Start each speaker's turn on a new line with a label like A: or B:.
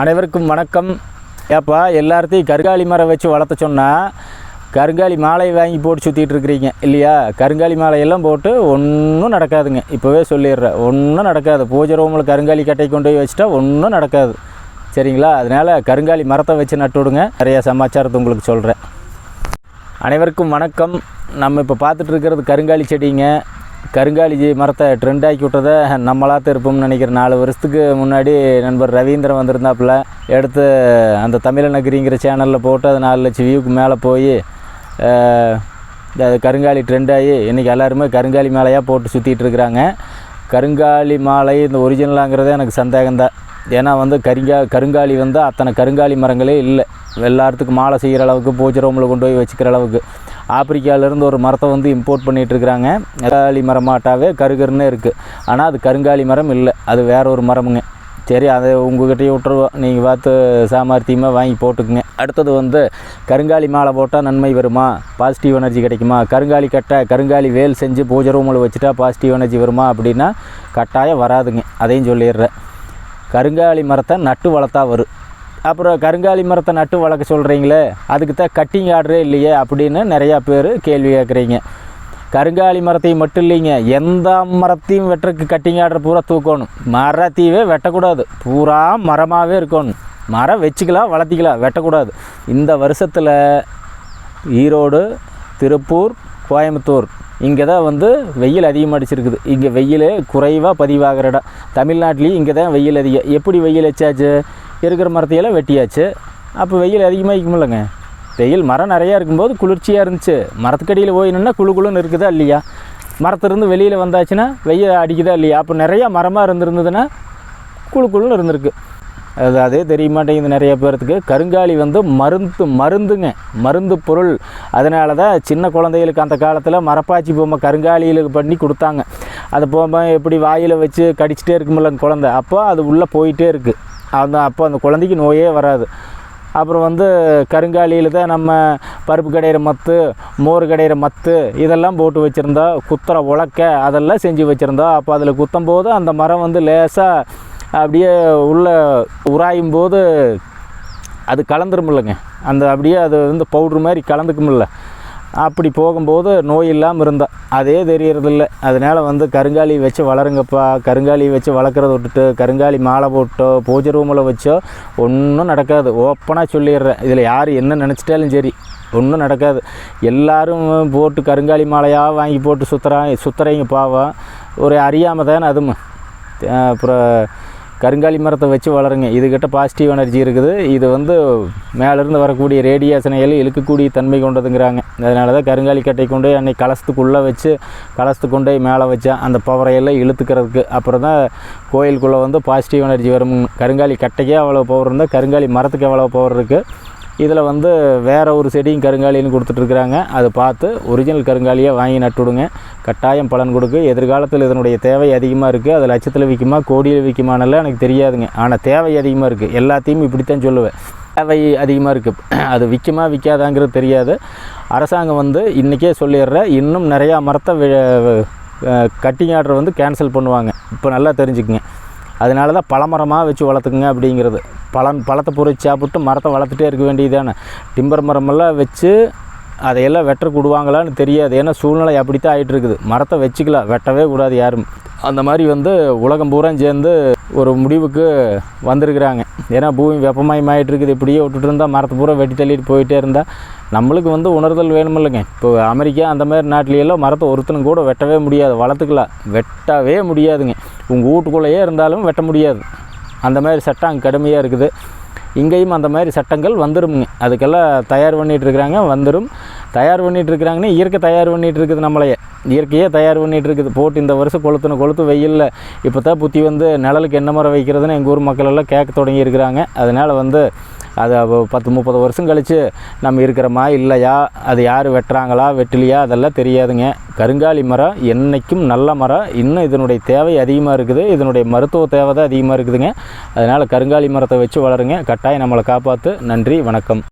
A: அனைவருக்கும் வணக்கம். ஏப்பா எல்லார்த்தையும் கருங்காலி மரம் வச்சு வளர்த்த சொன்னால் கருங்காலி மாலை வாங்கி போட்டு சுற்றிட்டு இருக்கிறீங்க இல்லையா? கருங்காலி மாலையெல்லாம் போட்டு ஒன்றும் நடக்காதுங்க. இப்போவே சொல்லிடுறேன் ஒன்றும் நடக்காது. பூஜை ரூமில் கருங்காலி கட்டை கொண்டு போய் வச்சுட்டா ஒன்றும் நடக்காது. சரிங்களா? அதனால் கருங்காலி மரத்தை வச்சு நட்டு விடுங்க. நிறையா சமாச்சாரத்தை உங்களுக்கு சொல்கிறேன் அனைவருக்கும் வணக்கம். நம்ம இப்போ பார்த்துட்டு இருக்கிறது கருங்காலி செடிங்க. கருங்காலி மரத்தை ட்ரெண்ட் ஆக்கி விட்டதை நம்மளாக இருப்போம்னு நினைக்கிறேன் நாலு வருஷத்துக்கு முன்னாடி நண்பர் ரவீந்திரன் வந்திருந்தாப்புல. எடுத்து அந்த தமிழ நகரிங்கிற சேனலில் போட்டு அது நாலு லட்சம் வியூக்கு மேலே போய் அது கருங்காலி ட்ரெண்ட் ஆகி இன்றைக்கி எல்லாருமே கருங்காலி மேலையாக போட்டு சுற்றிட்டு இருக்கிறாங்க. கருங்காலி மாலை இந்த ஒரிஜினலாங்கிறதே எனக்கு சந்தேகம்தான். ஏன்னா வந்து கருங்கா கருங்காலி வந்து அத்தனை கருங்காலி மரங்களே இல்லை. எல்லாத்துக்கும் மாலை செய்கிற அளவுக்கு பூஜை ரூமில் கொண்டு போய் வச்சுக்கிற அளவுக்கு. ஆப்பிரிக்காவிலேருந்து ஒரு மரத்தை வந்து இம்போர்ட் பண்ணிகிட்ருக்குறாங்க இருக்கிறாங்க கருங்காலி மரமாட்டாவே கருகருன்னு இருக்குது ஆனால் அது கருங்காலி மரம் இல்லை. அது வேற ஒரு மரமுங்க. சரி அதை உங்கள்கிட்டயே விட்டுருவோம். நீங்கள் பார்த்து சாமர்த்தியமாக வாங்கி போட்டுக்குங்க. அடுத்தது வந்து கருங்காலி மாலை போட்டால் நன்மை வருமா? பாசிட்டிவ் எனர்ஜி கிடைக்குமா? கருங்காலி கட்டை கருங்காலி வேல் செஞ்சு பூஜை ரூமில் வச்சுட்டா பாசிட்டிவ் எனர்ஜி வருமா? அப்படின்னா கட்டாயம் வராதுங்க. அதையும் சொல்லிடுறேன். கருங்காலி மரத்தை நட்டு வளர்த்தா வரும். அப்புறம் கருங்காலி மரத்தை நட்டு வளர்க்க சொல்கிறீங்களே அதுக்கு தான் கட்டிங் ஆர்டரே இல்லையே அப்படின்னு நிறையா பேர் கேள்வி கேட்குறீங்க. கருங்காலி மரத்தையும் மட்டும் இல்லைங்க எந்த மரத்தையும் வெட்டுறக்கு கட்டிங் ஆர்டர் பூரா தூக்கணும். மரத்தையவே வெட்டக்கூடாது பூரா மரமாகவே இருக்கணும். மரம் வச்சுக்கலாம் வளர்த்திக்கலாம் வெட்டக்கூடாது. இந்த வருஷத்தில் ஈரோடு திருப்பூர் கோயம்புத்தூர் இங்கே தான் வந்து வெயில் அதிகமாக அடிச்சிருக்குது. இங்கே வெயில் குறைவாக பதிவாகிற இடம் தமிழ்நாட்டிலையும் இங்கே தான் வெயில் அதிகம். எப்படி வெயில் வச்சாச்சு இருக்கிற மரத்தையெல்லாம் வெட்டியாச்சு. அப்போ வெயில் அதிகமாக இருக்குமில்லங்க வெயில் மரம் நிறையா இருக்கும்போது குளிர்ச்சியாக இருந்துச்சு. மரத்துக்கடியில் போய் நின்னா குளு குளுன்னு இருக்குதா இல்லையா? மரத்துலேருந்து வெளியில் வந்தாச்சுன்னா வெயில் அடிக்குதா இல்லையா? அப்போ நிறையா மரமாக இருந்திருந்ததுன்னா குழு குளுன்னு இருந்திருக்கு. அது அதே தெரிய மாட்டேங்குது நிறைய பேர்த்துக்கு. கருங்காலி வந்து மருந்து மருந்துங்க. மருந்து பொருள். அதனால தான் சின்ன குழந்தைகளுக்கு அந்த காலத்தில் மரப்பாச்சி பொம்மை கருங்காலியில் பண்ணி கொடுத்தாங்க. அது பொம்மை எப்படி வாயில் வச்சு கடிச்சிட்டே இருக்குமில்ல குழந்தை. அப்போ அது உள்ளே போயிட்டே இருக்குது அந்த அப்போ அந்த குழந்தைக்கு நோயே வராது. அப்புறம் வந்து கருங்காலியில் தான் நம்ம பருப்பு கடையிற மத்து மோர் கடையிற மத்து இதெல்லாம் போட்டு வச்சுருந்தா குத்துற உலக்க அதெல்லாம் செஞ்சு வச்சுருந்தா அப்போ அதில் குத்தும் போது அந்த மரம் வந்து லேசாக அப்படியே உள்ளே உராயும் போது அது கலந்துருமில்லங்க. அந்த அப்படியே அது வந்து பவுட்ரு மாதிரி கலந்துக்குமில்ல. அப்படி போகும்போது நோய் இல்லாமல் இருந்தால் அதே தெரியறதில்ல. அதனால் வந்து கருங்காலி வச்சு வளருங்கப்பா. கருங்காலி வச்சு வளர்க்குறத விட்டுட்டு கருங்காலி மாலை போட்டோ பூஜை ரூமில் வச்சோ ஒன்றும் நடக்காது. ஓப்பனாக சொல்லிடுறேன். இதில் யார் என்ன நினச்சிட்டாலும் சரி. ஒன்றும் நடக்காது. எல்லாரும் போட்டு கருங்காலி மாலையாக வாங்கி போட்டு சுற்றுறாங்க சுற்றுறீங்க பாவம் ஒரு அறியாமல் தானே அதுவும். அப்புறம் கருங்காலி மரத்தை வச்சு வளருங்க. இதுகிட்ட பாசிட்டிவ் எனர்ஜி இருக்குது. இது வந்து மேலேருந்து வரக்கூடிய ரேடியேஷனையில் இழுக்கக்கூடிய தன்மை கொண்டதுங்கிறாங்க. அதனால தான் கருங்காலி கட்டை கொண்டு அன்னை அன்னைக்கு கலசத்துக்குள்ளே வச்சு கலசத்துக்கு கொண்டு போய் மேலே வச்சேன் அந்த பவரையெல்லாம் இழுத்துக்கிறதுக்கு அப்புறம் தான் கோயிலுக்குள்ளே வந்து பாசிட்டிவ் எனர்ஜி வரும் கருங்காலி கட்டைக்கே அவ்வளோ பவர் இருந்தால் கருங்காலி மரத்துக்கு எவ்வளோ பவர் இருக்குது இதில் வந்து வேறு ஒரு செடியும் கருங்காலின்னு கொடுத்துட்ருக்குறாங்க. அதை பார்த்து ஒரிஜினல் கருங்காலியாக வாங்கி நட்டுவிடுங்க. கட்டாயம் பலன் கொடுக்கு. எதிர்காலத்தில் இதனுடைய தேவை அதிகமாக இருக்குது அது லட்சத்தில் விற்குமா கோடியில் விற்குமானெல்லாம் எனக்கு தெரியாதுங்க. ஆனால் தேவை அதிகமாக இருக்குது எல்லாத்தையும் இப்படித்தான் சொல்லுவேன். தேவை அதிகமாக இருக்குது அது விற்குமா விற்காதாங்கிறது தெரியாது. அரசாங்கம் வந்து இன்றைக்கே சொல்லிடுற இன்னும் நிறையா மரத்தை கட்டிங் ஆர்டர் வந்து கேன்சல் பண்ணுவாங்க. இப்போ நல்லா தெரிஞ்சுக்குங்க. அதனால தான் பழமரமாக வச்சு வளர்த்துக்குங்க அப்படிங்கிறது. பழம் பழத்தை பொறிச்சு சாப்பிட்டு மரத்தை வளர்த்துட்டே இருக்க வேண்டியதானே டிம்பர் மரமெல்லாம் வச்சு அதையெல்லாம் வெட்டக்கூடுவாங்களான்னு தெரியாது. ஏன்னா சூழ்நிலை அப்படித்தான் ஆகிட்டு இருக்குது. மரத்தை வச்சுக்கலாம் வெட்டவே கூடாது யாரும். அந்த மாதிரி வந்து உலகம் பூரா சேர்ந்து ஒரு முடிவுக்கு வந்திருக்கிறாங்க. ஏன்னா பூமி வெப்பமயமாயிட்டு இருக்குது இப்படியே விட்டுட்டு இருந்தால் மரத்தை பூரா வெட்டி தள்ளிட்டு போயிட்டே இருந்தால் நம்மளுக்கு வந்து உணர்தல் வேணுமில்லைங்க. இப்போ அமெரிக்கா அந்த மாதிரி நாட்டிலையெல்லாம் மரத்தை ஒருத்தனும் கூட வெட்டவே முடியாது. வளர்த்துக்கலாம் வெட்டவே முடியாதுங்க. உங்கள் வீட்டுக்குள்ளேயே இருந்தாலும் வெட்ட முடியாது. அந்த மாதிரி சட்டம் கடுமையாக இருக்குது. இங்கேயும் அந்த மாதிரி சட்டங்கள் வந்துடும்ங்க அதுக்கெல்லாம் தயார் பண்ணிகிட்ருக்குறாங்க வந்துடும் தயார் பண்ணிகிட்ருக்குறாங்கன்னா இயற்கை தயார் பண்ணிகிட்டு இருக்குது நம்மளையே. இயற்கையே தயார் பண்ணிகிட்டு இருக்குது போட்டு இந்த வருஷம் கொளுத்துன கொளுத்து வெயிலில் இப்போ தான் புத்தி வந்து நிழலுக்கு என்ன மரம் வைக்கிறதுன்னு எங்கள் ஊர் மக்கள் எல்லாம் கேட்க தொடங்கியிருக்கிறாங்க. அதனால் வந்து அது பத்து முப்பது வருஷம் கழித்து நம்ம இருக்கிறோமா இல்லையா? அது யார் வெட்டுறாங்களா வெட்டிலையா? அதெல்லாம் தெரியாதுங்க. கருங்காலி மரம் என்றைக்கும் நல்ல மரம். இன்னும் இதனுடைய தேவை அதிகமாக இருக்குது. இதனுடைய மருத்துவ தேவை தான் அதிகமாக இருக்குதுங்க. அதனால் கருங்காலி மரத்தை வச்சு வளருங்க. கட்டாயம் நம்மளை காப்பாற்று நன்றி வணக்கம்.